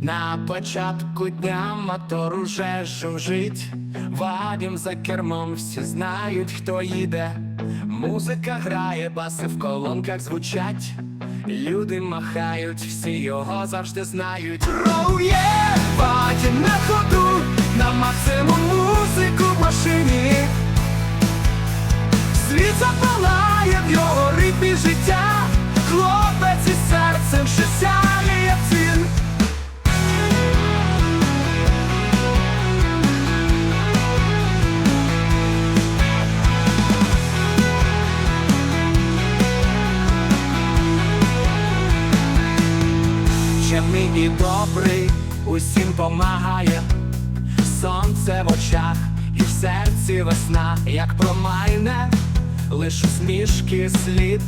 На початку дня мотор уже жужжить, Вадім за кермом, всі знають, хто їде. Музика грає, баси в колонках звучать. Люди махають, всі його завжди знають. Роу є, Вадім на ходу, на максимум музику в машині. Світ запалає І добрий, усім помагає, сонце в очах і в серці весна, як промайне, лиш усмішки слід,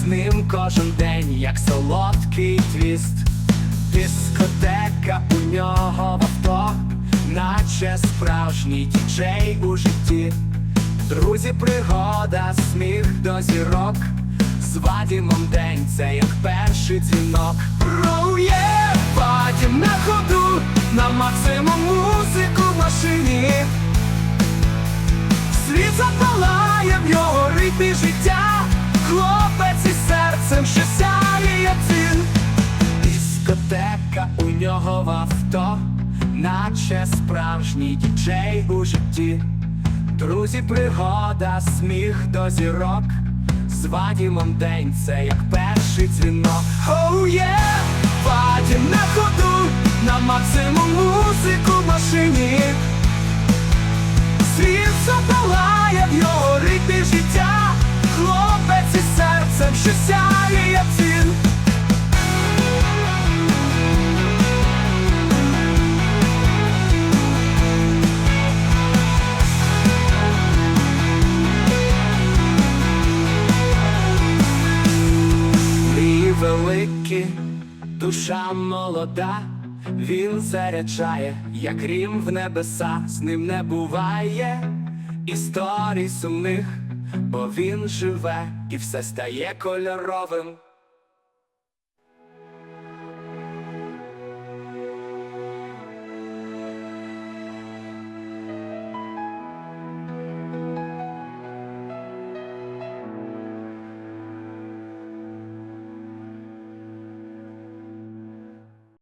з ним кожен день, як солодкий твіст, дискотека у нього в авто, наче справжній діджей у житті. Друзі, пригода, сміх до зірок. З Вадімом день це як перший Роу є, Вадім на ходу, на максимум музику в машині. Світ запалає в його ритмі життя, хлопець із серцем, що сяє цін. Дискотека у нього в авто, наче справжній діджей у житті. Друзі, пригода, сміх до зірок. З Вадімом день це як перший дзвінок. Оу є, Вадім на ходу, на максимум музику в машині. Світ запалає в його великі, душа молода, він заряджає, як рім в небеса, з ним не буває історій сумних, бо він живе і все стає кольоровим.